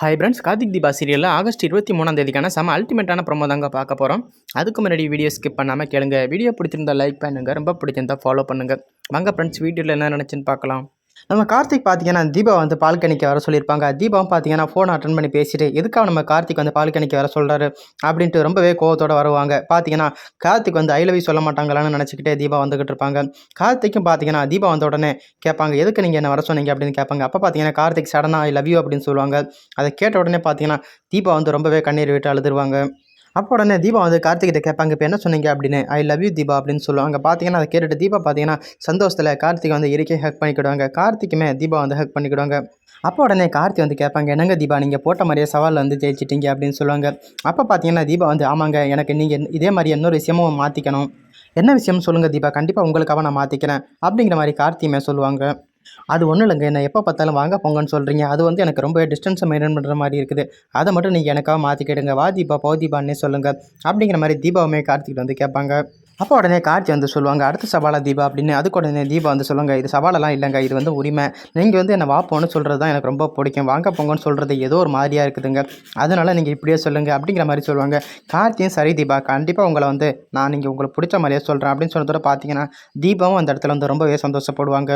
Hi friends Karthik Deepa சீரியலில் August இருபத்தி மூணாம் தேதிக்கான செம அல்டிமேட்டான ப்ரொமோ தாங்க பார்க்க போகிறோம் அதுக்கு முன்னாடி வீடியோ ஸ்கிப் பண்ணாமல் கேளுங்க. வீடியோ பிடிச்சிருந்தா லைக் பண்ணுங்கள் ரொம்ப பிடிச்சிருந்தா ஃபாலோ பண்ணுங்கள் வாங்க ஃப்ரெண்ட்ஸ் வீடியோவில் என்ன நினச்சின்னு பார்க்கலாம். நம்ம கார்த்திக் பார்த்தீங்கன்னா தீபா வந்து பால்கனிக்கு வர சொல்லியிருப்பாங்க. தீபாவும் பார்த்தீங்கன்னா ஃபோன் அட்டன் பண்ணி பேசிட்டு எதுக்காக நம்ம கார்த்திக் வந்து பால்கனிக்கு வர சொல்கிறாரு அப்படின்ட்டு ரொம்பவே கோவத்தோட வருவாங்க. பார்த்தீங்கன்னா கார்த்திக் வந்து ஐ லவ் சொல்ல மாட்டாங்களான்னு நினச்சிக்கிட்டே தீபா வந்துகிட்டு இருப்பாங்க. கார்த்திக்கும் பார்த்தீங்கன்னா தீபா வந்த உடனே கேட்பாங்க எதுக்கு நீங்கள் என்ன வர சொன்னீங்க? அப்படின்னு கேட்பாங்க. அப்போ பார்த்தீங்கன்னா கார்த்திக் சடனாக ஐ லவ் யூ அப்படின்னு சொல்லுவாங்க. அதை கேட்ட உடனே பார்த்தீங்கன்னா தீபா வந்து ரொம்பவே கண்ணீர் விட்டு அழுதுருவாங்க. அப்போ உடனே தீபா வந்து கார்த்திகிட்ட கேட்பாங்க இப்போ என்ன சொன்னீங்க? அப்படின்னு ஐ லவ் யூ தீபா அப்படின்னு சொல்லுவாங்க பார்த்தீங்கன்னா அதை கேட்டுட்டு தீபா பார்த்தீங்கன்னா சந்தோஷத்தில் கார்த்திக் வந்து இறுக்கி ஹக் பண்ணிக்கிடுவாங்க. கார்த்திக்குமே தீபா வந்து ஹக் பண்ணிக்கிடுவாங்க. அப்போ உடனே கார்த்தி வந்து கேட்பாங்க என்னங்க தீபா நீங்கள் போட்ட மாதிரியே சவாலில் வந்து ஜெயிச்சிட்டீங்க அப்படின்னு சொல்லுவாங்க. அப்போ பார்த்தீங்கன்னா தீபா வந்து ஆமாங்க எனக்கு நீங்கள் இதே மாதிரி இன்னொரு விஷயமும் மாற்றிக்கணும் என்ன விஷயம் சொல்லுங்கள் தீபா கண்டிப்பாக உங்களுக்காக நான் மாற்றிக்கிறேன் அப்படிங்கிற மாதிரி கார்த்தியுமே சொல்லுவாங்க. அது ஒன்றும் இல்லைங்க. என்ன எப்போ பார்த்தாலும் வாங்க போங்கன்னு சொல்கிறீங்க அது வந்து எனக்கு ரொம்ப டிஸ்டன்ஸை மெயின்டைன் பண்ணுற மாதிரி இருக்குது. அதை மட்டும் நீங்கள் எனக்காக மாற்றிக்கிடுங்க வா தீபா போ தீபான்னே சொல்லுங்கள் அப்படிங்கிற மாதிரி தீபாவுமே கார்த்திகிட்ட வந்து கேட்பாங்க. அப்போ உடனே கார்த்தி வந்து சொல்லுவாங்க அடுத்த சவாலா தீபா? அப்படின்னு. அதுக்கு உடனே தீபா வந்து சொல்லுவாங்க இது சவாலெல்லாம் இல்லைங்க. இது வந்து உரிமை. நீங்கள் வந்து என்னை வாப்போன்னு சொல்கிறது தான் எனக்கு ரொம்ப பிடிக்கும். வாங்க போங்கன்னு சொல்கிறது ஏதோ ஒரு மாதிரியாக இருக்குதுங்க. அதனால நீங்கள் இப்படியே சொல்லுங்கள் அப்படிங்கிற மாதிரி சொல்லுவாங்க. கார்த்தியும் சரி தீபா கண்டிப்பாக உங்களை வந்து நான் நீங்கள் உங்களுக்கு பிடிச்ச மாதிரியே சொல்கிறேன் அப்படின்னு சொன்னதோட பார்த்தீங்கன்னா தீபாவும் அந்த இடத்துல வந்து ரொம்பவே சந்தோஷப்படுவாங்க.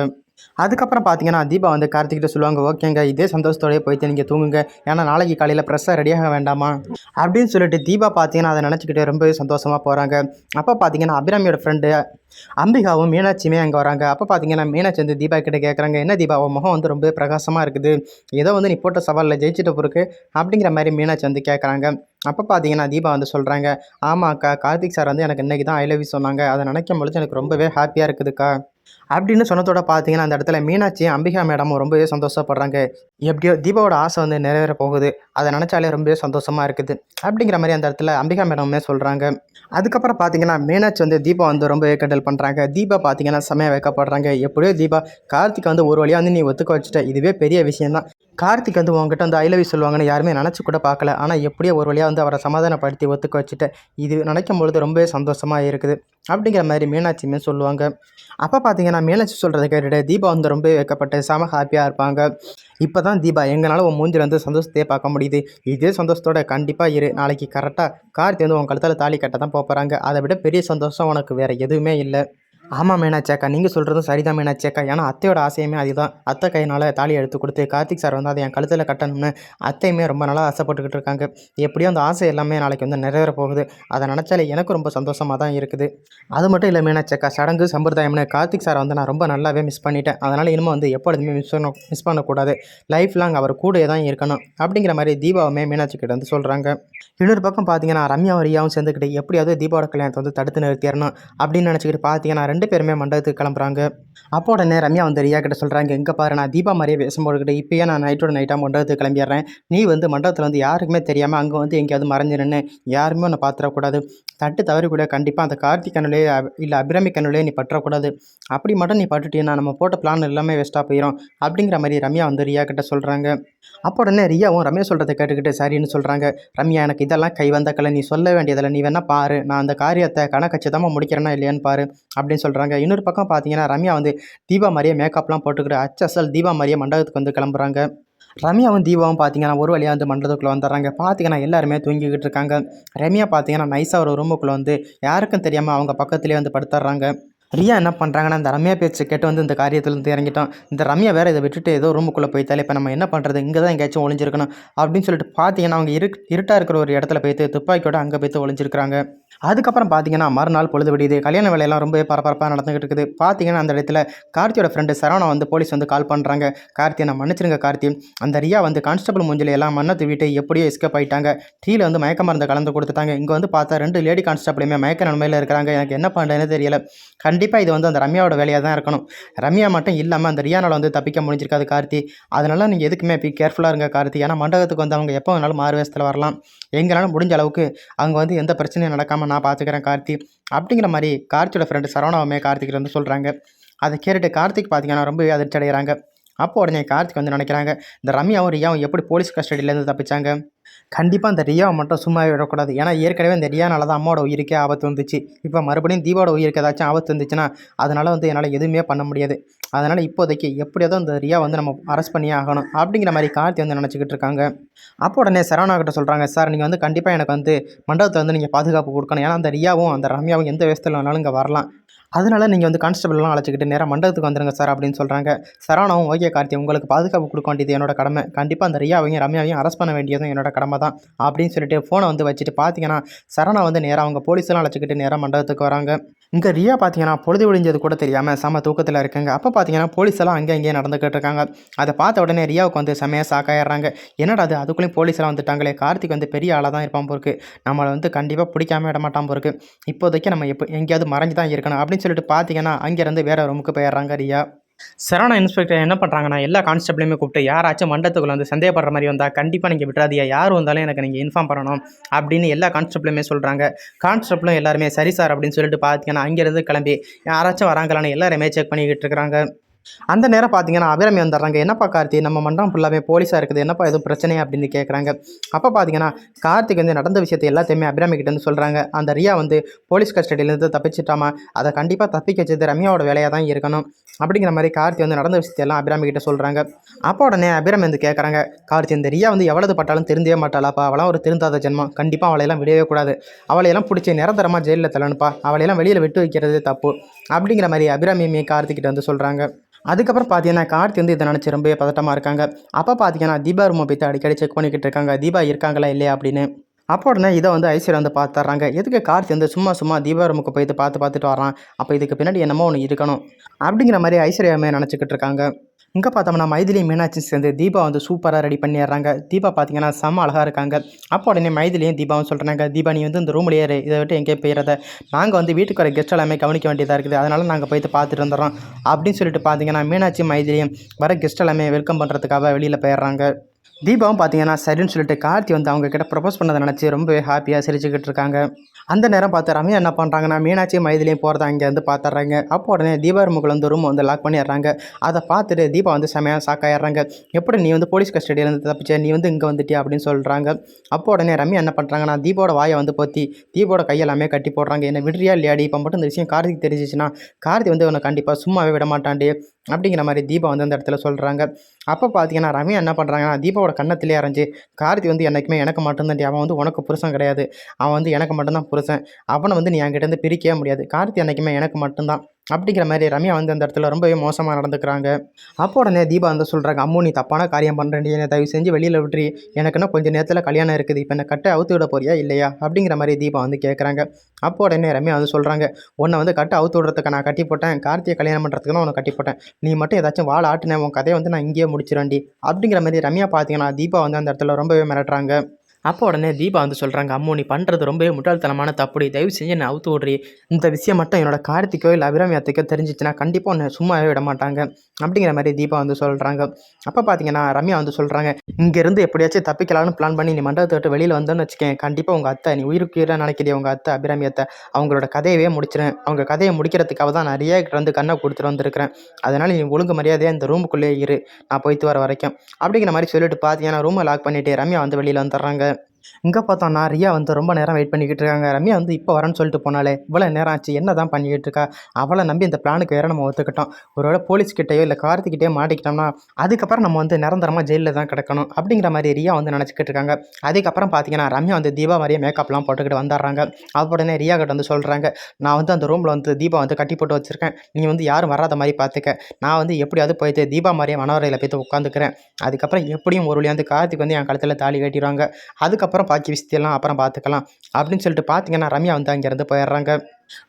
அதுக்கப்புறம் பார்த்தீங்கன்னா தீபா வந்து கார்த்திகிட்ட சொல்லுவாங்க ஓகேங்க இதே சந்தோஷத்தோடய போயிட்டு நீங்கள் தூங்குங்க. ஏன்னா நாளைக்கு காலையில் ஃப்ரெஷ்ஷாக ரெடியாக வேண்டாமா? அப்படின்னு சொல்லிட்டு தீபா பார்த்தீங்கன்னா அதை நினச்சிக்கிட்டு ரொம்பவே சந்தோஷமாக போகிறாங்க அப்போ பார்த்தீங்கன்னா அபிராமியோட ஃப்ரெண்டு அம்பிகாவும் மீனாட்சியுமே அங்கே வராங்க. அப்போ பார்த்தீங்கன்னா மீனாட்சி வந்து தீபா கிட்ட கேட்குறாங்க என்ன தீபா உன் முகம் வந்து ரொம்ப பிரகாசமாக இருக்குது. ஏதோ வந்து நீ போட்ட சவாலில் ஜெயிச்சிட்ட பிறகு அப்படிங்கிற மாதிரி மீனாட்சி வந்து கேட்குறாங்க அப்போ பார்த்தீங்கன்னா தீபா வந்து சொல்கிறாங்க ஆமாக்கா கார்த்திக் சார் வந்து எனக்கு இன்றைக்கி தான் ஐ லவ் யூ சொன்னாங்க. அதை நினைக்கும் பொழுது எனக்கு ரொம்பவே ஹாப்பியாக இருக்குதுக்கா. அப்படின்னு சொன்னதோட பார்த்தீங்கன்னா அந்த இடத்துல மீனாட்சியும் அம்பிகா மேடமும் ரொம்பவே சந்தோஷப்படுறாங்க. எப்படியோ தீபாவோட ஆசை வந்து நிறைவேற போகுது. அதை நினச்சாலே ரொம்பவே சந்தோஷமாக இருக்குது. அப்படிங்கிற மாதிரி அந்த இடத்துல அம்பிகா மேடமுமே சொல்கிறாங்க அதுக்கப்புறம் பார்த்தீங்கன்னா மீனாட்சி வந்து தீபா வந்து ரொம்பவே கண்டல் பண்ணுறாங்க தீபா பார்த்தீங்கன்னா செமையாக வைக்கப்படுறாங்க. எப்படியோ தீபா கார்த்திக் வந்து ஒரு வழியாக வந்து நீ ஒத்துக்க வச்சுட்ட. இதுவே பெரிய விஷயம்தான். கார்த்திக் வந்து உங்ககிட்ட வந்து ஐ லவ் யூ சொல்லுவாங்கன்னு யாருமே நினச்சி கூட பார்க்கல. ஆனால் எப்படியோ ஒரு வழியாக வந்து அவரை சமாதானப்படுத்தி ஒத்துக்க வச்சுட்டேன் இது நினைக்கும் பொழுது ரொம்பவே சந்தோஷமாக இருக்குது அப்படிங்கிற மாதிரி மீனாட்சியுமே சொல்லுவாங்க. அப்போ பார்த்தீங்கன்னா மீனாட்சி சொல்கிறத கேட்டுட்டு தீபா வந்து ரொம்ப வைக்கப்பட்டு செம ஹாப்பியாக இருப்பாங்க. இப்போ தான் தீபா எங்களால் உன் மூஞ்சில் வந்து சந்தோஷத்தையே பார்க்க முடியுது. இதே சந்தோஷத்தோட கண்டிப்பாக இரு. நாளைக்கு கரெக்டாக கார்த்தி வந்து உன் கழுத்தில் தாலி கட்ட தான் போகிறாங்க அதை விட பெரிய சந்தோஷம் உனக்கு வேறு எதுவுமே இல்லை. ஆமாம் மீனாட்சி அக்கா நீங்கள் சொல்கிறதும் சரிதான் மீனாட்சியக்கா ஏன்னா அத்தையோட ஆசையுமே அதுதான். அத்தை கையினால் தாலி எடுத்து கொடுத்து கார்த்திக் சார் வந்து அதை என் கழுத்தில் கட்டணும்னு அத்தையுமே ரொம்ப நாளாக ஆசைப்பட்டுக்கிட்டு இருக்காங்க. எப்படியோ அந்த ஆசை எல்லாமே நாளைக்கு வந்து நிறைவேற போகுது. அதை நினச்சாலே எனக்கு ரொம்ப சந்தோஷமாக தான் இருக்குது. அது மட்டும் இல்லை மீனாட்சி அக்கா சடங்கு சம்பிரதாயம்னு கார்த்திக் சாரை வந்து நான் ரொம்ப நல்லாவே மிஸ் பண்ணிட்டேன். அதனால் இனிமேல் வந்து எப்பொழுதுமே மிஸ் பண்ண மிஸ் பண்ணக்கூடாது. லைஃப் லாங் அவர் கூடயே தான் இருக்கணும். அப்படிங்கிற மாதிரி தீபாவுமே மீனாட்சி கிட்ட வந்து சொல்கிறாங்க இன்னொரு பக்கம் பார்த்தீங்கன்னா ரம்யா ரியாவும் சேர்ந்துக்கிட்டு எப்படியாவது தீபாவோட கல்யாணத்தை வந்து தடுத்து நிறுத்திடணும் அப்படின்னு நினச்சிக்கிட்டு பார்த்தீங்கன்னா ரெண்டு பேருமே மண்டபத்துக்கு கிளம்புறாங்க. அப்போ உடனே ரம்யா வந்து ரியா கிட்ட சொல்கிறாங்க எங்கே பாரு நான் தீபா மாதிரியே வேஷம் போட்டுக்கிட்டு இப்போயே நான் நைட்டோட நைட்டாக மண்டபத்துக்கு கிளம்பிடுறேன். நீ வந்து மண்டபத்தில் வந்து யாருக்குமே தெரியாமல் அங்கே வந்து எங்கேயாவது மறைஞ்சிருன்னு யாருமே உன்னை பார்த்துடக்கூடாது. தட்டு தவறி கூட கண்டிப்பாக அந்த கார்த்திக் கண்ணுலேயே இல்லை அபிராமி கண்ணுலேயே நீ பற்றக்கூடாது. அப்படி மட்டும் நீ பட்டுட்டீங்கன்னா நம்ம போட்ட பிளான் எல்லாமே வேஸ்ட்டாக போயிடும் அப்படிங்கிற மாதிரி ரம்யா வந்து ரியா கிட்ட சொல்கிறாங்க அப்போ உடனே ரியாவும் ரம்யா சொல்கிறத கேட்டுக்கிட்டு சரின்னு சொல்கிறாங்க ரம்யா எனக்கு இதெல்லாம் கை வந்த கலை நீ சொல்ல வேண்டியதில்லை நீ வேணால் பாரு. நான் அந்த காரியத்தை கணக்கச்சிதமாக முடிக்கிறேன்னா இல்லையான்னு பாரு அப்படின்னு சொல்கிறாங்க இன்னொரு பக்கம் பார்த்தீங்கன்னா ரம்யா வந்து தீபா மாதிரியே மேக்கப்லாம் போட்டுக்கிட்டு அச்சசல் தீபா மாதிரியே மண்டபத்துக்கு வந்து கிளம்புறாங்க. ரம்யாவும் தீபாவும் பார்த்தீங்கன்னா ஒரு வழியாக வந்து மண்டலத்துக்குள்ளே வந்துடுறாங்க. பார்த்தீங்கன்னா எல்லாருமே தூங்கிக்கிட்டு இருக்காங்க. ரம்யா பார்த்தீங்கன்னா நைஸாக ஒரு ரூமுக்குள்ளே வந்து யாருக்கும் தெரியாமல் அவங்க பக்கத்துலேயே வந்து படுத்துடுறாங்க. ரியா என்ன பண்ணுறாங்கன்னா இந்த ரம்யா பேச்சு கேட்டு வந்து இந்த காரியத்துலேருந்து இறங்கிட்டோம் இந்த ரம்யா வேறு இதை விட்டுட்டு ஏதோ ரூமுக்குள்ளே போய்த்தாலே இப்போ நம்ம என்ன பண்ணுறது இங்கே தான் எங்கேயாச்சும் ஒளிஞ்சிருக்கணும். அப்படின்னு சொல்லிட்டு பார்த்தீங்கன்னா அவங்க இரு இருட்டாக இருக்கிற ஒரு இடத்துல போய்த்து துப்பாக்கியோட அங்கே போய்த்து ஒளிஞ்சிருக்கிறாங்க. அதுக்கப்புறம் பார்த்தீங்கன்னா மறுநாள் பொழுது விடியுது. கல்யாண வேலையெல்லாம் ரொம்ப பரபரப்பாக நடந்துகிட்டு இருக்குது. பார்த்தீங்கன்னா அந்த இடத்துல கார்த்தியோட ஃப்ரெண்டு சரவணா வந்து போலீஸ் வந்து கால் பண்ணுறாங்க கார்த்தியை நான் மன்னிச்சிருங்க கார்த்தி. அந்த ரியா வந்து கான்ஸ்டபிள் மூஞ்சில் எல்லாம் மண்ணை தூவிட்டு எப்படியோ எஸ்கேப் ஆயிட்டாங்க. டீயில் வந்து மயக்க மருந்து கலந்து கொடுத்துட்டாங்க. இங்கே வந்து பார்த்தா ரெண்டு லேடி கான்ஸ்டபிளுமே மயக்க நன்மையில் இருக்கிறாங்க. எனக்கு என்ன பண்ணுறதுன்னு தெரியல. கண்டிப்பாக இது வந்து அந்த ரம்யாவோட வேலையாக தான் இருக்கணும். ரம்யா மட்டும் இல்லாமல் அந்த ரியானால் வந்து தப்பிக்க முடிஞ்சிருக்காது கார்த்தி. அதனால நீங்கள் எதுக்குமே பி கேர்ஃபுல்லாக இருங்க கார்த்தி. ஏன்னா மண்டபத்துக்கு வந்து அவங்க எப்போ வேணாலும் மாறு வேஷத்தில் வரலாம். எங்களாலும் முடிஞ்ச அளவுக்கு அங்கே வந்து எந்த பிரச்சனையும் நடக்காமல் நான் பார்த்துக்கிறேன் கார்த்தி. அப்படிங்கிற மாதிரி கார்த்தியோட ஃப்ரெண்டு சரவணாவுமே கார்த்திகிட்ட வந்து சொல்கிறாங்க அதை கேட்டுட்டு கார்த்திக் பார்த்தீங்கன்னா ரொம்ப அதிர்ச்சி அடைகிறாங்க அப்போ உடனே கார்த்திக் வந்து நினைக்கிறாங்க இந்த ரம்யாவும் ரியாவும் எப்படி போலீஸ் கஸ்டடியிலேருந்து தப்பிச்சாங்க? கண்டிப்பாக அந்த ரியாவை மட்டும் சும்மாவே விடக்கூடாது. ஏன்னா ஏற்கனவே இந்த ரியானால தான் அம்மாவோட உயிருக்கே ஆபத்து வந்துச்சு. இப்போ மறுபடியும் தீபாவோட உயிருக்கு ஏதாச்சும் ஆபத்து வந்துச்சுன்னா அதனால் வந்து என்னால் எதுவுமே பண்ண முடியாது. அதனால் இப்போதைக்கு எப்படியாவது அந்த ரியா வந்து நம்ம அரெஸ்ட் பண்ணியே ஆகணும் அப்படிங்கிற மாதிரி கார்த்தி வந்து நினச்சிக்கிட்டு இருக்காங்க. அப்போ உடனே சரவணா கிட்ட சொல்கிறாங்க சார் நீங்கள் வந்து கண்டிப்பாக எனக்கு வந்து மண்டபத்தை வந்து நீங்கள் பாதுகாப்பு கொடுக்கணும். ஏன்னா அந்த ரியாவும் அந்த ரம்யாவும் எந்த வயசுல வேணாலும் இங்கே வரலாம். அதனால நீங்கள் வந்து கான்ஸ்டபிள்லாம் அழைச்சிக்கிட்டு நேராக மண்டபத்துக்கு வந்துடுங்க சார் அப்படின்னு சொல்கிறாங்க சரவணாவும் ஓகே கார்த்தி உங்களுக்கு பாதுகாப்பு கொடுக்க வேண்டியது என்னோட கடமை. கண்டிப்பாக அந்த ரியாவையும் ரம்யாவையும் அரெஸ்ட் பண்ண வேண்டியதும் என்னோட கடமை தான் அப்படின்னு சொல்லிட்டு ஃபோனை வந்து வச்சுட்டு பார்த்தீங்கன்னா சரணா வந்து நேராக அவங்க போலீஸ்லாம் அழைச்சிக்கிட்டு நேராக மண்டபத்துக்கு வராங்க. இங்கே ரியா பார்த்தீங்கன்னா பொழுது விடிஞ்சது கூட தெரியாமல் செம தூக்கத்தில் இருக்குங்க. அப்போ பார்த்தீங்கன்னா போலீஸ் எல்லாம் அங்கே இங்கேயே நடந்துக்கிட்டு இருக்காங்க. அதை பார்த்த உடனே ரியாவுக்கு வந்து செமையாக சாக்காயிடுறாங்க என்னடா அது அதுக்குள்ளேயும் போலீஸ் எல்லாம் வந்துட்டாங்களே. கார்த்திக் வந்து பெரிய ஆளாக தான் இருப்பான் போருக்கு நம்மளை வந்து கண்டிப்பாக பிடிக்காம விட மாட்டான் போருக்கு இப்போதைக்கு நம்ம எப்போ எங்கேயாவது மறைஞ்சு தான் இருக்கணும் அப்படின்னு சொல்லிட்டு பார்த்தீங்கன்னா அங்கேருந்து வேற ரூமுக்கு போயிடுறாங்க ரியா. சரவணா இன்ஸ்பெக்டர் என்ன பண்ணுறாங்கன்னா எல்லா கான்ஸ்டபிளையுமே கூப்பிட்டு யாராச்சும் மண்டத்துக்குள்ள வந்து சந்தேகப்படுற மாதிரி வந்தால் கண்டிப்பாக நீங்கள் விட்டுறாதியா யார் வந்தாலும் எனக்கு நீங்கள் இன்ஃபார்ம் பண்ணணும். அப்படின்னு எல்லா கான்ஸ்டபிளுமே சொல்கிறாங்க கான்ஸ்டபிளும் எல்லாருமே சரி சார் அப்படின்னு சொல்லிட்டு பார்த்தீங்கன்னா அங்கேருந்து கிளம்பி யாராச்சும் வராங்களான்னு எல்லாருமே செக் பண்ணிக்கிட்டு இருக்கிறாங்க. அந்த நேரம் பார்த்தீங்கன்னா அபிராமி வந்துடுறாங்க. என்னப்பா கார்த்தி நம்ம மண்டபம் ஃபுல்லாகவே போலீஸாக இருக்குது. என்னப்பா எதுவும் பிரச்சனை அப்படின்னு கேட்குறாங்க அப்போ பார்த்தீங்கன்னா கார்த்திக் வந்து நடந்த விஷயத்தை எல்லாத்தையுமே அபிராமி கிட்ட வந்து சொல்கிறாங்க அந்த ரியா வந்து போலீஸ் கஸ்டடியிலேருந்து தப்பிச்சிட்டாமா? அதை கண்டிப்பாக தப்பிக்க வச்சது ரம்யாவோட வேலையாக தான் இருக்கணும். அப்படிங்கிற மாதிரி கார்த்தி வந்து நடந்த விஷயத்தையெல்லாம் அபிராமி கிட்ட சொல்கிறாங்க அப்போ உடனே அபிராமி வந்து கேட்குறாங்க கார்த்தி இந்த ரியா வந்து எவ்வளவு பட்டாலும் திருந்தவே மாட்டாளாப்பா. அவளாம் ஒரு திருந்தாத ஜென்மம். கண்டிப்பாக அவளையெல்லாம் விடவே கூடாது. அவளையெல்லாம் பிடிச்சி நிரந்தரமாக ஜெயிலில் தள்ளணுப்பா அவளையெல்லாம் வெளியில் விட்டு வைக்கிறது தப்பு. அப்படிங்கிற மாதிரி அபிராமியமே கார்த்திக்கிட்ட வந்து சொல்கிறாங்க அதுக்கப்புறம் பார்த்தீங்கன்னா கார்த்தி வந்து இதை நினச்சி ரொம்பவே பதட்டமாக இருக்காங்க. அப்போ பார்த்தீங்கன்னா தீபா ரூமை போய்த்து அடிக்கடி செக் பண்ணிக்கிட்டு இருக்காங்க. தீபா இருக்காங்களா இல்லையா அப்படின்னு. அப்போ உடனே இதை வந்து ஐஸ்வர்யா வந்து பார்த்துறாங்க எதுக்கு கார்த்தி வந்து சும்மா சும்மா தீபா ரூமுக்கு போய்த்து பார்த்து பார்த்துட்டு வரான் அப்போ இதுக்கு பின்னாடி என்னமோ ஒன்று இருக்கணும். அப்படிங்கிற மாதிரி ஐஸ்வர்யாமே நினச்சிக்கிட்டு இருக்காங்க. இங்கே பார்த்தோம்னா மைதிலி மீனாட்சி சேர்ந்து தீபா வந்து சூப்பராக ரெடி பண்ணிடுறாங்க. தீபா பார்த்தீங்கன்னா செம்ம அழகாக இருக்காங்க. அப்போ உடனே மைதிலியும் தீபாவும் சொல்கிறாங்க தீபா நீ வந்து இந்த ரூம்லேயே இதை விட்டு எங்கேயும் போயிடாத. நாங்கள் வந்து வீட்டுக்கு வர கெஸ்ட் எல்லாமே கவனிக்க வேண்டியதாக இருக்குது. அதனால் நாங்கள் போய்த்து பார்த்துட்டு வந்துடுறோம். அப்படின்னு சொல்லிட்டு பார்த்தீங்கன்னா மீனாட்சி மைதிலியும் வர கெஸ்ட் எல்லாமே வெல்கம் பண்ணுறதுக்காக வெளியில் போயிடுறாங்க. தீபாவும் பார்த்தீங்கன்னா சரின்னு சொல்லிட்டு கார்த்தி வந்து அவங்க கிட்ட ப்ரப்போஸ் பண்ணதை நினச்சி ரொம்பவே ஹாப்பியாக சிரிச்சுக்கிட்டு இருக்காங்க. அந்த நேரம் பார்த்து ரம்யா என்ன பண்ணுறாங்கன்னா மீனாட்சி மைதிலையும் போகிறத அங்கேருந்து பார்த்துட்றாங்க. அப்போ உடனே தீபா ரூமுக்குள்ள வந்து ரூம் வந்து லாக் பண்ணிடுறாங்க. அதை பார்த்துட்டு தீபா வந்து செமையாக சாக்காயிடுறாங்க எப்படி நீ வந்து போலீஸ் கஸ்டடியிலேருந்து தப்பிச்ச? நீ வந்து இங்கே வந்துட்டியா? அப்படின்னு சொல்கிறாங்க அப்போ உடனே ரம்யா என்ன பண்ணுறாங்கன்னா தீபோட வாயை வந்து பொத்தி தீபோட கையெல்லாமே கட்டி போடுறாங்க. என்ன விடுறியா இல்லையாடி? இப்போ மட்டும் இந்த விஷயம் கார்த்திக் தெரிஞ்சிச்சுன்னா கார்த்தி வந்து உன்னை கண்டிப்பாக சும்மாவே விட மாட்டான்டி. அப்படிங்கிற மாதிரி தீபா வந்து அந்த இடத்துல சொல்கிறாங்க அப்போ பார்த்தீங்கன்னா ரம்யா என்ன பண்ணுறாங்கன்னா தீபாவோட கண்ணத்திலே அரைஞ்சு கார்த்தி வந்து என்றைக்குமே எனக்கு மட்டும்தான் அவன் வந்து உனக்கு புருஷன் கிடையாது. அவன் வந்து எனக்கு மட்டும்தான் புருஷன். அவனை வந்து நீ என்கிட்ட பிரிக்கவே முடியாது. கார்த்தி என்றைக்குமே எனக்கு மட்டும்தான் அப்படிங்கிற மாதிரி ரம்யா வந்து அந்த இடத்துல ரொம்பவே மோசமாக நடந்துக்கிறாங்க. அப்போ உடனே தீபா வந்து சொல்கிறாங்க அம்மு நீ தப்பான காரியம் பண்ணுறேன் என்னை தயவு செஞ்சு வெளியில் விட்டுரு. எனக்குன்னா கொஞ்சம் நேரத்தில் கல்யாணம் இருக்குது. இப்போ என்னை கட்டை அவுத்து விட போறியா இல்லையா? அப்படிங்கிற மாதிரி தீபா வந்து கேட்குறாங்க அப்போ உடனே ரம்யா வந்து சொல்கிறாங்க உன்னை வந்து கட்டை அவுத்து விடுறதுக்கு நான் கட்டி போட்டேன். கார்த்தியை கல்யாணம் பண்ணுறதுக்கு தான் உன்னை கட்டி போட்டேன். நீ மட்டும் ஏதாச்சும் வாழ ஆட்டினேன் உன் கதையை வந்து நான் இங்கேயே முடிச்சிடண்டி அப்படிங்கிற மாதிரி ரம்யா பார்த்தீங்கன்னா தீபா வந்து அந்த இடத்துல ரொம்பவே மிரட்டுறாங்க. அப்போ உடனே தீபா வந்து சொல்கிறாங்க அம்மோ நீ பண்ணுறது ரொம்பவே முட்டாள்தனமான தப்புடி. தயவு செஞ்சு என்னை அவுத்து விட்றி. இந்த விஷயம் மட்டும் என்னோட கார்த்திக்கோ இல்லை அபிராமியத்துக்கோ தெரிஞ்சிச்சுன்னா கண்டிப்பாக உன்னை சும்மாவே விட மாட்டாங்க. அப்படிங்கிற மாதிரி தீபா வந்து சொல்கிறாங்க அப்போ பார்த்தீங்கன்னா ரம்யா வந்து சொல்கிறாங்க இங்கேருந்து எப்படியாச்சும் தப்பிக்கலாம்னு பிளான் பண்ணி நீ மண்டபத்தை விட்டு வெளியில் வந்தோன்னு வச்சுக்கேன். கண்டிப்பாக உங்கள் அத்தை நீ உயிருக்கு உயிராக நினைக்கிறிய உங்கள் அத்தை அபிராமி அத்தை அவங்களோட கதையவே முடிச்சிருவேன் அவங்க கதையை முடிக்கிறதுக்காக தான் நான் ரியா கிட்ட வந்து கண்ணை கொடுத்துட்டு வந்திருக்கிறேன். அதனால் நீ ஒழுங்கு மரியாதையாக இந்த ரூமுக்குள்ளேயே இரு. நான் போயிட்டு வர வரைக்கும். அப்படிங்கிற மாதிரி சொல்லிட்டு பார்த்தீங்கன்னா ரூமை லாக் பண்ணிவிட்டு ரம்யா வந்து வெளியில் வந்துடுறாங்க. it இங்கே பார்த்தோம்னா ரியா வந்து ரொம்ப நேரம் வெயிட் பண்ணிக்கிட்டு இருக்காங்க. ரம்யா வந்து இப்போ வரேன்னு சொல்லிட்டு போனாலே இவ்வளோ நேரம் ஆச்சு என்ன தான் பண்ணிக்கிட்டு இருக்கா? அவளை நம்பி இந்த பிளானுக்கு வேற நம்ம ஒத்துக்கிட்டோம். ஒருவேளை போலீஸ்கிட்டையோ இல்லை கார்த்திக்கிட்டேயோ மாட்டிக்கிட்டோம்னா அதுக்கப்புறம் நம்ம வந்து நிரந்தரமாக ஜெயிலில் தான் கிடக்கணும். அப்படிங்கிற மாதிரி ரியா வந்து நினச்சிக்கிட்டு இருக்காங்க. அதுக்கப்புறம் பார்த்தீங்கன்னா ரம்யா வந்து தீபா மாதிரியே மேக்கப்லாம் போட்டுக்கிட்டு வந்துடுறாங்க. அப்போ உடனே ரியா கிட்ட வந்து சொல்கிறாங்க நான் வந்து அந்த ரூமில் வந்து தீபா வந்து கட்டி போட்டு வச்சுருக்கேன். நீ வந்து யாரும் வராத மாதிரி பார்த்துக்க நான் வந்து எப்படியாவது போயிட்டு தீபா மாதிரியே மனவரையில் போய்த்து உட்காந்துக்கிறேன். அதுக்கப்புறம் எப்படியும் ஒரு வழியாக வந்து கார்த்திக் வந்து என் கழுத்தில் தாலி கட்டிடுவாங்க. அதுக்கப்புறம் பாக்கி விஷயத்தையெல்லாம் அப்புறம் பார்த்துக்கலாம் அப்படின்னு சொல்லிட்டு பார்த்தீங்கன்னா ரம்யா வந்து அங்கேருந்து போயிடுறாங்க.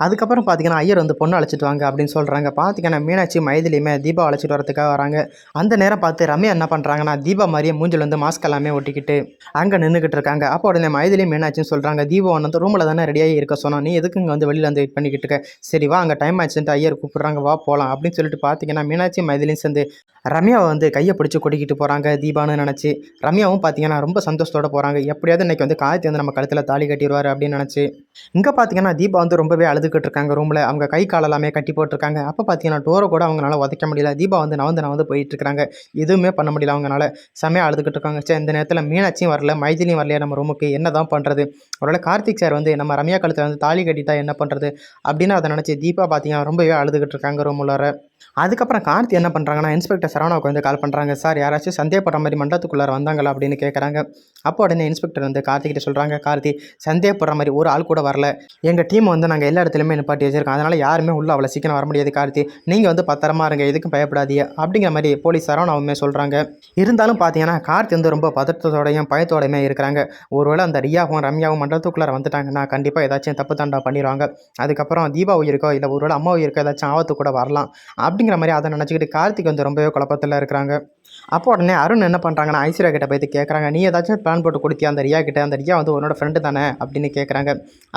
அதுக்கப்புறம் பார்த்தீங்கன்னா ஐயர் வந்து பொண்ணு அழைச்சிட்டு வாங்க அப்படின்னு சொல்கிறாங்க பார்த்தீங்கன்னா மீனாட்சி மைதிலையுமே தீபா அழைச்சிட்டு வரதுக்காக வராங்க. அந்த நேரம் பார்த்து ரம்யா என்ன பண்ணுறாங்கன்னா தீபா மாதிரியே மூஞ்சில் வந்து மாஸ்க் எல்லாமே ஒட்டிக்கிட்டு அங்கே நின்றுக்கிட்டு இருக்காங்க. அப்போ உடனே மைதிலையும் மீனாட்சியும் சொல்கிறாங்க தீபா வந்து ரூமில் தானே ரெடியாகி இருக்க சொன்னோம் நீ எதுக்கு இங்கே வந்து வெளியில் வந்து வெயிட் பண்ணிக்கிட்டு இருக்க? சரி வா அங்கே டைம் ஆச்சுன்ட்டு ஐயர் கூப்பிட்றாங்க வா போகலாம் அப்படின்னு சொல்லிட்டு பார்த்தீங்கன்னா மீனாட்சி மைதிலையும் சேர்ந்து ரம்யாவை வந்து கையை பிடிச்சி கொட்டிக்கிட்டு போகிறாங்க தீபான்னு நினச்சி. ரம்யாவும் பார்த்தீங்கன்னா ரொம்ப சந்தோஷத்தோட போகிறாங்க எப்படியாவது இன்றைக்கி வந்து காயத்தை வந்து நம்ம கழுத்தில் தாலி கட்டிடுவார் அப்படின்னு நினச்சி. இங்கே பார்த்தீங்கன்னா தீபா வந்து ரொம்பவே ரொம்பவே அழுதுகிட்டு இருக்காங்க ரூமில் அவங்க கை காலெல்லாமே கட்டி போட்டிருக்காங்க. அப்போ பார்த்தீங்கன்னா டோரை கூட அவங்களால உதைக்க முடியல. தீபா வந்து நவந்து நவந்து போயிட்டு இருக்காங்க. எதுவுமே பண்ண முடியல அவங்களால. செமையாக அழுதுகிட்டு இருக்காங்க. சே இந்த நேரத்தில் மீனாட்சியும் வரல மைதிலியும் வரலையா நம்ம ரூமுக்கு என்ன தான் பண்ணுறது ஒருவேளை கார்த்திக் சார் வந்து நம்ம ரம்யா கழுத்தில் வந்து தாலி கட்டிட்டா என்ன பண்ணுறது அப்படின்னு அதை நினச்சி தீபா பார்த்தீங்கன்னா ரொம்பவே அழுதுகிட்டு இருக்காங்க ரூம் உள்ளார அதுக்கப்புறம் கார்த்தி என்ன பண்ணுறாங்கன்னா இன்ஸ்பெக்டர் சரவணாவுக்கு வந்து கால் பண்ணுறாங்க சார் யாராச்சும் சந்தேகப்படுற மாதிரி மண்டலத்துக்குள்ளார வந்தாங்களா? அப்படின்னு கேட்குறாங்க அப்போ உடனே இன்ஸ்பெக்டர் வந்து கார்த்திகிட்ட சொல்கிறாங்க கார்த்தி சந்தேகப்படுற மாதிரி ஒரு ஆள் கூட வரல. எங்கள் டீம் வந்து நாங்கள் எல்லா இடத்துலையுமே நிப்பாட்டி வச்சிருக்கோம். அதனால் யாருமே உள்ள அவ்வளோ சீக்கிரம் வர முடியாது கார்த்தி. நீங்கள் வந்து பத்திரமா இருங்க எதுக்கும் பயப்படாதீங்க. அப்படிங்கிற மாதிரி போலீஸ் சரவணாவுமே சொல்கிறாங்க இருந்தாலும் பார்த்தீங்கன்னா கார்த்தி வந்து ரொம்ப பதட்டத்தோடையும் பயத்தோடையுமே இருக்கிறாங்க. ஒருவேளை அந்த ரியாவும் ரம்யாவும் மண்டலத்துக்குள்ளார வந்துட்டாங்கன்னா கண்டிப்பாக ஏதாச்சும் தப்பு தாண்டா பண்ணிடுவாங்க. அதுக்கப்புறம் தீபா உயிருக்கோ இல்லை ஒருவேளை அம்மா உயிருக்கோ ஏதாச்சும் ஆபத்து கூட வரலாம். அப்படிங்கிற மாதிரி அதை நினச்சிக்கிட்டு கார்த்திக் வந்து ரொம்பவே குழப்பத்தில் இருக்கிறாங்க. அப்போ உடனே அருண் என்ன பண்ணுறாங்கன்னா ஐஸ்வர்யா கிட்ட போய்த்து கேட்குறாங்க நீ ஏதாச்சும் பிளான் போட்டு கொடுத்தியா? அந்த ரியா கிட்ட அந்த ரியா வந்து உன்னோட ஃப்ரெண்டு தானே? அப்படின்னு கேட்குறாங்க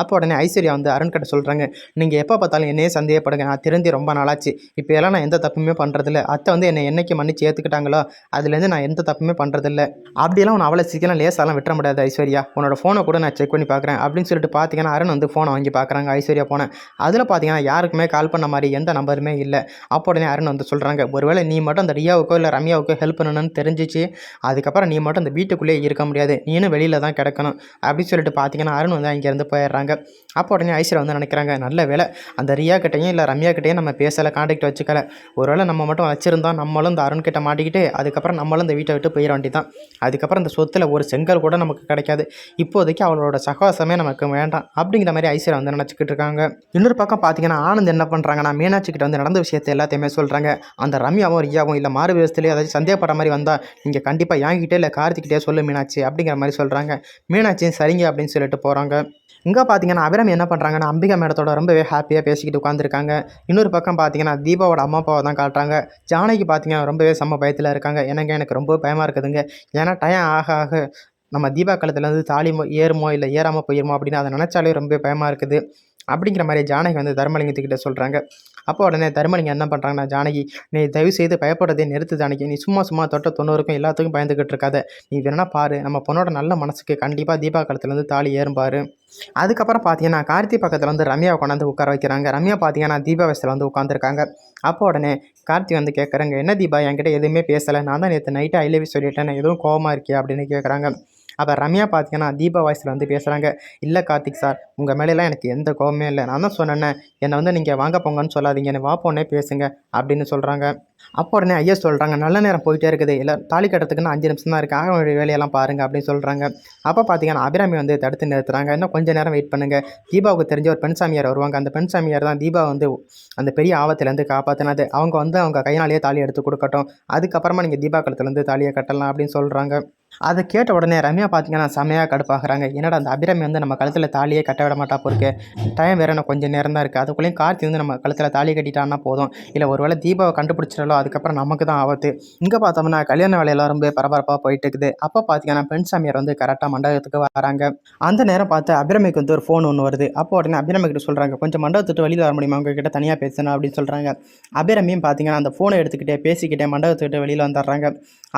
அப்போ உடனே ஐஸ்வர்யா வந்து அருண் கிட்ட சொல்கிறாங்க நீங்கள் எப்போ பார்த்தாலும் என்னையே சந்தேகப்படுங்க. நான் திருந்தி ரொம்ப நாளாச்சு. இப்போ எல்லாம் நான் எந்த தப்புமே பண்ணுறதில்ல அத்தை வந்து என்னை என்னைக்கு மன்னிச்சு ஏற்றுக்கிட்டாங்களோ அதுலேருந்து நான் எந்த தப்புமே பண்ணுறதில்ல அப்படியெல்லாம் உன் அவ்வளோ சீக்கிரம் லேசாலாம் விட்டுற முடியாது ஐஸ்வர்யா. உன்னோட ஃபோனை கூட நான் செக் பண்ணி பார்க்குறேன் அப்படின்னு சொல்லிட்டு பார்த்தீங்கன்னா அருண் வந்து ஃபோனை வாங்கி பார்க்குறாங்க ஐஸ்வர்யா போனேன் அதில் பார்த்தீங்கன்னா யாருக்குமே கால் பண்ண மாதிரி எந்த நம்பருமே இல்லை. அப்போ உடனே அருண் வந்து சொல்கிறாங்க ஒருவேளை நீ மட்டும் அந்த ரியாவுக்கோ இல்லை ரம்யாவுக்கோ ஹெல்ப் பண்ணணும்னு தெரிஞ்சிச்சு. அதுக்கப்புறம் நீ மட்டும் அந்த வீட்டுக்குள்ளேயே இருக்க முடியாது. நீனும் வெளியில் தான் கிடக்கணும். அப்படின்னு சொல்லிட்டு பார்த்தீங்கன்னா அருண் வந்து அங்கேருந்து போயிடுறாங்க. அப்போ உடனே ஐஸ்வர்யா வந்து நினைக்கிறாங்க நல்ல வேலை அந்த ரியா கிட்டையும் இல்லை ரம்யா கிட்டையும் நம்ம பேசலை காண்டாக்ட் வச்சுக்கல. ஒருவேளை நம்ம மட்டும் வச்சுருந்தோம் நம்மளும் இந்த அருண் கிட்ட மாட்டிக்கிட்டு அதுக்கப்புறம் நம்மளும் இந்த வீட்டை விட்டு போயிட வேண்டி தான் அதுக்கப்புறம் இந்த சொத்தில் ஒரு செங்கல் கூட நமக்கு கிடைக்காது. இப்போதைக்கு அவளோட சகவாசமே நமக்கு வேண்டாம் அப்படிங்கிற மாதிரி ஐஸ்வர்யா வந்து நினச்சிக்கிட்டு இருக்காங்க. இன்னொரு பக்கம் பார்த்தீங்கன்னா ஆனந்த் என்ன பண்ணுறாங்கன்னா மீனாட்சி கிட்ட வந்து நடந்த விஷயத்தை எல்லாத்தையுமே சொல்கிறாங்க அந்த ரம்யாவும் ரியாவும் இல்லை மாறு விதத்துலேயே ஏதாச்சும் மாதிரி வந்தால் நீங்கள் கண்டிப்பாக என்கிட்ட இல்லை கார்த்திக்கிட்டே சொல்லு மீனாட்சி அப்படிங்கிற மாதிரி சொல்கிறாங்க மீனாட்சியும் சரிங்க அப்படின்னு சொல்லிட்டு போகிறாங்க இங்கே பார்த்தீங்கன்னா அபிராமி என்ன பண்ணுறாங்கன்னா அம்பிகா மேடத்தோட ரொம்பவே ஹாப்பியாக பேசிக்கிட்டு உட்காந்துருக்காங்க இன்னொரு பக்கம் பார்த்தீங்கன்னா தீபாவோட அம்மா அப்பாவை தான் காட்டுறாங்க. ஜானகி பார்த்தீங்கன்னா ரொம்பவே செம்ம பயத்தில் இருக்காங்க. எனக்கு எனக்கு ரொம்ப பயமாக இருக்குதுங்க. ஏன்னா டயம் ஆக ஆக நம்ம தீபா காலத்துலேருந்து தாலி ஏறுமோ இல்லை ஏறாமல் போயிருமோ அப்படின்னு அதை நினச்சாலே ரொம்ப பயமாக இருக்குது. அப்படிங்கிற மாதிரி ஜானகி வந்து தர்மலிங்கத்துக்கிட்ட சொல்கிறாங்க அப்போ உடனே தருமலிங்கம் என்ன பண்ணுறாங்கன்னா ஜானகி நீ தயவு செய்து பயப்படுறதே நிறுத்து ஜானகி. நீ சும்மா சும்மா தொட்ட தொண்ணூறுக்கும் எல்லாத்துக்கும் பயந்துக்கிட்டு இருக்காத. நீ வேணா பாரு நம்ம பொண்ணோட நல்ல மனசுக்கு கண்டிப்பாக தீபா காலத்துலேருந்து தாலி ஏறும்பாரு அதுக்கப்புறம் பார்த்தீங்கன்னா கார்த்தி பக்கத்தில் வந்து ரம்யாவை கொண்டாந்து உட்கார வைக்கிறாங்க. ரம்யா பார்த்தீங்கன்னா தீபா வயசில் வந்து உட்காந்துருக்காங்க அப்போ உடனே கார்த்தி வந்து கேட்குறாங்க என்ன தீபா? என்கிட்ட எதுவுமே பேசலை. நான் தான் நேற்று நைட்டு ஐ லவ் சொல்லிட்டேன் எதுவும் கோவமாக இருக்கே அப்படின்னு கேட்குறாங்க அப்போ ரம்யா பார்த்தீங்கன்னா தீபா வாய்ஸில் வந்து பேசுகிறாங்க இல்லை கார்த்திக் சார் உங்கள் மேலெலாம் எனக்கு எந்த கோபமே இல்லை. நான் தான் சொன்னேன்னே என்னை வந்து நீங்கள் வாங்க போங்கன்னு சொல்லாதீங்க. என்னை வா போனே பேசுங்க அப்படின்னு சொல்கிறாங்க அப்போ உடனே ஐயா சொல்கிறாங்க நல்ல நேரம் போயிட்டே இருக்குது. இல்லை தாலி கட்டுறதுக்குன்னு அஞ்சு நிமிஷம் தான் இருக்குது ஆக வேலையெல்லாம் பாருங்கள் அப்படின்னு சொல்கிறாங்க அப்போ பார்த்தீங்கன்னா அபிராமி வந்து தடுத்து நிறுத்துறாங்க. இன்னும் கொஞ்சம் நேரம் வெயிட் பண்ணுங்கள் தீபாவுக்கு தெரிஞ்ச ஒரு பெண் சாமியார் வருவாங்க. அந்த பெண் சாமியார் தான் தீபா வந்து அந்த பெரிய ஆபத்துலேருந்து காப்பாற்றினது அவங்க வந்து அவங்க கையினாலேயே தாலி எடுத்து கொடுக்கட்டும். அதுக்கப்புறமா நீங்கள் தீபா கழுத்துலேருந்து தாலியை கட்டலாம் அப்படின்னு சொல்கிறாங்க அதை கேட்ட உடனே ரம்யா பார்த்தீங்கன்னா செமையாக கடுப்பாகிறாங்க. என்னடா அந்த அபிராமி வந்து நம்ம கழுத்தில் தாலியே கட்ட விட மாட்டா போருக்கு டைம் வேறு இன்னும் கொஞ்சம் நேரம் தான் இருக்குது அதுக்குள்ளேயும் கார்த்தி வந்து நம்ம கழுத்தில் தாலி கட்டிட்டான்னா போதும். இல்லை ஒருவேளை தீபாவை கண்டுபிடிச்சிடலோ அதுக்கப்புறம் நமக்கு தான் ஆபத்து. இங்கே பார்த்தோம்னா கல்யாண வேலையெல்லாம் ரொம்ப பரபரப்பாக போயிட்டு இருக்குது அப்போ பார்த்தீங்கன்னா பெண் சாமியார் வந்து கரெக்டாக மண்டபத்துக்கு வராங்க. அந்த நேரம் பார்த்து அபிரமிக்கு வந்து ஒரு ஃபோன் ஒன்று வருது. அப்போ உடனே அபிரமிக்கிட்ட சொல்கிறாங்க கொஞ்சம் மண்டபத்துட்டு வெளியில் வர முடியுமா? உங்ககிட்ட தனியாக பேசணும் அப்படின்னு சொல்கிறாங்க அபிரமியும் பார்த்தீங்கன்னா அந்த ஃபோனை எடுத்துக்கிட்டே பேசிக்கிட்டே மண்டபத்துக்கிட்ட வெளியில் வந்துடுறாங்க.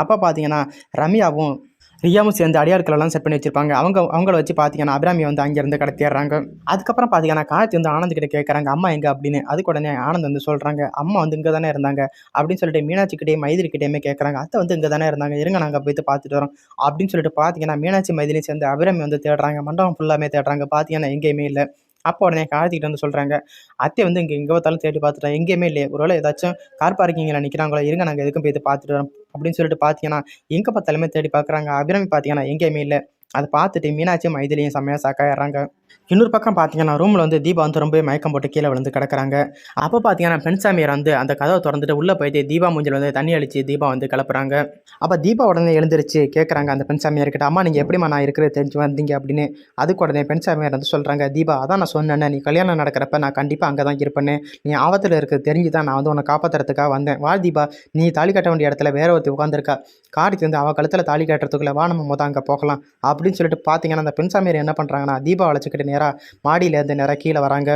அப்போ பார்த்தீங்கன்னா ரம்யாவும் ரியாவும் சேர்ந்து அடியாட்களெல்லாம் செட் பண்ணி வச்சிருப்பாங்க. அவங்க அவங்கள வச்சு பார்த்தீங்கன்னா அபிராமி வந்து அங்கேருந்து கடத்திடுறாங்க. அதுக்கப்புறம் பார்த்தீங்கன்னா கார்த்தி வந்து ஆனந்த் கிட்ட கேட்குறாங்க அம்மா எங்கே? அப்படின்னு. அதுக்கு உடனே ஆனந்த் வந்து சொல்கிறாங்க அம்மா வந்து இங்கே தானே இருந்தாங்க. அப்படின்னு சொல்லிட்டு மீனாட்சி கிட்டே கேட்குறாங்க அத்தை வந்து இங்கே தானே இருந்தாங்க இருங்க நாங்கள் போயிட்டு பார்த்துட்டு வரோம். அப்படின்னு சொல்லிட்டு பார்த்தீங்கன்னா மீனாட்சி மைதிரி சேர்ந்து அபிராமி வந்து தேடுறாங்க மண்டபம் ஃபுல்லாமே தேடுறாங்க பார்த்தீங்கன்னா எங்கேயுமே இல்லை. அப்போ உடனே கார்த்திகிட்ட வந்து சொல்கிறாங்க அத்தை வந்து இங்கே எங்கே பார்த்தாலும் தேடி பார்த்துட்டேன் எங்கேயுமே இல்லையே. ஒருவேளை ஏதாச்சும் கார் பார்க்கிங்கில் நிற்கிறாங்களோ இருங்க நாங்கள் எதுக்கும் போய் பார்த்துட்டு வரோம் அப்படின்னு சொல்லிட்டு பார்த்தீங்கன்னா எங்கே பார்த்தாலுமே தேடி பார்க்குறாங்க. அபிராமி பார்த்தீங்கன்னா எங்கேயுமே இல்லை. அதை பார்த்துட்டு மீனாட்சியும் மைதிலையும் செம்மையாக சாக்காயிடுறாங்க. இன்னொரு பக்கம் பார்த்தீங்கன்னா ரூமில் வந்து தீபா வந்து ரொம்ப மயக்கம் போட்டு கீழே விழுந்து கிடக்குறாங்க. அப்போ பார்த்தீங்கன்னா பெண்சாமியார் வந்து அந்த கதவை திறந்துட்டு உள்ளே போயிட்டு தீபா மூஞ்சில் வந்து தண்ணி அழிச்சு தீபா வந்து கிளப்புறாங்க. அப்போ தீபா உடனே எழுந்திருச்சு கேட்குறாங்க அந்த பெண்சாமியார்கிட்ட அம்மா நீங்கள் எப்படிம்மா நான் இருக்கிறது தெரிஞ்சு வந்தீங்க? அப்படின்னு. அதுக்கு உடனே பெண்சாமியார் வந்து சொல்கிறாங்க தீபா அதான் நான் சொன்னேன் நீ கல்யாணம் நடக்கிறப்ப நான் கண்டிப்பாக அங்கே தான் இருப்பேன்னு நீ ஆபத்தில் இருக்கிறது தெரிஞ்சு தான் நான் வந்து உன்னை காப்பாற்றுறதுக்காக வந்தேன். வா தீபா நீ தாலி கட்ட வேண்டிய இடத்துல வேற ஒருத்தி உட்காந்துருக்கா கார்த்தி வந்து அவள் கழுத்தில் தாலி கட்டுறதுக்குள்ளே வா நம்ம மொதல் அங்கே போகலாம். அப்படின்னு சொல்லிட்டு பார்த்தீங்கன்னா அந்த பெண்சாமியார் என்ன பண்ணுறாங்கன்னா தீபா அழைச்சிக்கிட்டு நேராக மாடியிலேருந்து நேராக கீழே வராங்க.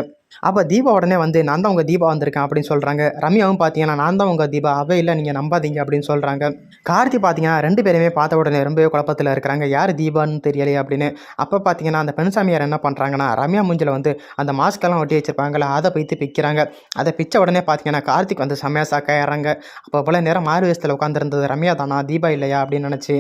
அப்போ தீபா உடனே வந்து நான் தான் உங்கள் தீபா வந்திருக்கேன் அப்படின்னு சொல்கிறாங்க ரம்யாவும் பார்த்தீங்கன்னா நான் தான் உங்கள் தீபா. அவே இல்லை நீங்கள் நம்பாதீங்க அப்படின்னு சொல்கிறாங்க கார்த்தி பார்த்தீங்கன்னா ரெண்டு பேருமே பார்த்த உடனே ரொம்பவே குழப்பத்தில் இருக்கிறாங்க. யார் தீபான்னு தெரியலையே அப்படின்னு. அப்போ பார்த்தீங்கன்னா அந்த பெண்சாமியார் என்ன பண்ணுறாங்கன்னா ரம்யா மூஞ்சில் வந்து அந்த மாஸ்கெல்லாம் ஒட்டி வச்சிருப்பாங்களா அதை போய்த்து பிக்கிறாங்க. அதை பிச்ச உடனே பார்த்தீங்கன்னா கார்த்திக் வந்து செம்மையா சாக்காயிறாங்க அப்போ போல நேரம் மாறு வயசில் உட்காந்துருந்தது ரம்யா தானா? தீபா இல்லையா? அப்படின்னு நினச்சி.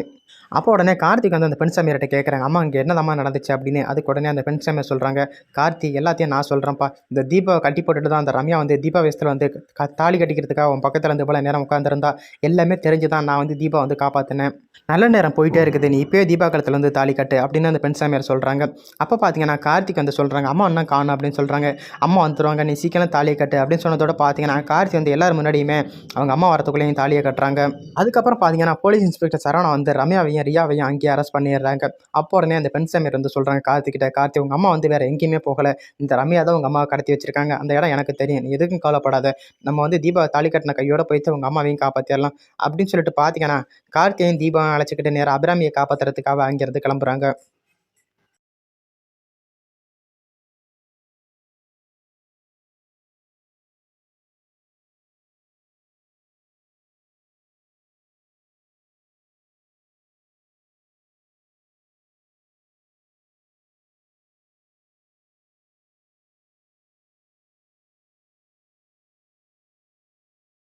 அப்போ உடனே கார்த்திக் வந்து அந்த பெண் சாமியார்கிட்ட கேட்குறாங்க அம்மா இங்கே என்னதாம்மா நடந்துச்சு? அப்படின்னு. அதுக்கு உடனே அந்த பெண்சாமியார் சொல்கிறாங்க கார்த்தி எல்லாத்தையும் நான் சொல்கிறேன்ப்பா இந்த தீபாவை கட்டி போட்டுட்டு தான் அந்த ரம்யா வந்து தீபா வயசில் வந்து க- தாலி கட்டிக்கிறதுக்காக அவன் பக்கத்தில் இருந்து போல நேரம் உட்காந்துருந்தா எல்லாமே தெரிஞ்சு தான் நான் வந்து தீபா வந்து காப்பாற்றினேன் நல்ல நேரம் போயிட்டே இருக்குது. நீ இப்போயே தீபா காலத்தில் வந்து தாலி கட்டு அப்படின்னு அந்த பெண் சாமியார் சொல்கிறாங்க அப்போ பார்த்தீங்கன்னா கார்த்திக் வந்து சொல்கிறாங்க அம்மா என்ன காணும் அப்படின்னு சொல்கிறாங்க அம்மா வந்துருவாங்க நீ சீக்கிரம் தாலியை கட்டு அப்படின்னு சொன்னதோட பார்த்தீங்கன்னா கார்த்தி வந்து எல்லாரும் முன்னாடியுமே அவங்க அம்மா வரத்துக்குள்ளேயும் தாலியை கட்டுறாங்க. அதுக்கப்புறம் பார்த்தீங்கன்னா போலீஸ் இன்ஸ்பெக்டர் சரவணா வந்து ரம்யாவையும் ரியாவையும் அங்கேயே அரெஸ்ட் பண்ணிடுறாங்க. அப்போ உடனே அந்த பெண் சாமியார் வந்து சொல்கிறாங்க கார்த்திகிட்ட கார்த்தி உங்கள் அம்மா வந்து வேறு எங்கேயுமே போகலை. இந்த ரம்யா தான் உங்கள் அம்மாவை கடத்தி வச்சிருக்காங்க. அந்த இடம் எனக்கு தெரியும். நீ எதுக்கும் கவலைப்படாத. நம்ம வந்து தீபா தாலி கட்டின கையோட போயிட்டு உங்கள் அம்மாவையும் காப்பாற்றிடலாம் அப்படின்னு சொல்லிட்டு பார்த்தீங்கன்னா கார்த்தியையும் தீபாவும் அழைச்சிக்கிட்டு நேராக அபிராமியை காப்பாற்றுறதுக்காக அங்கேருந்து கிளம்புறாங்க.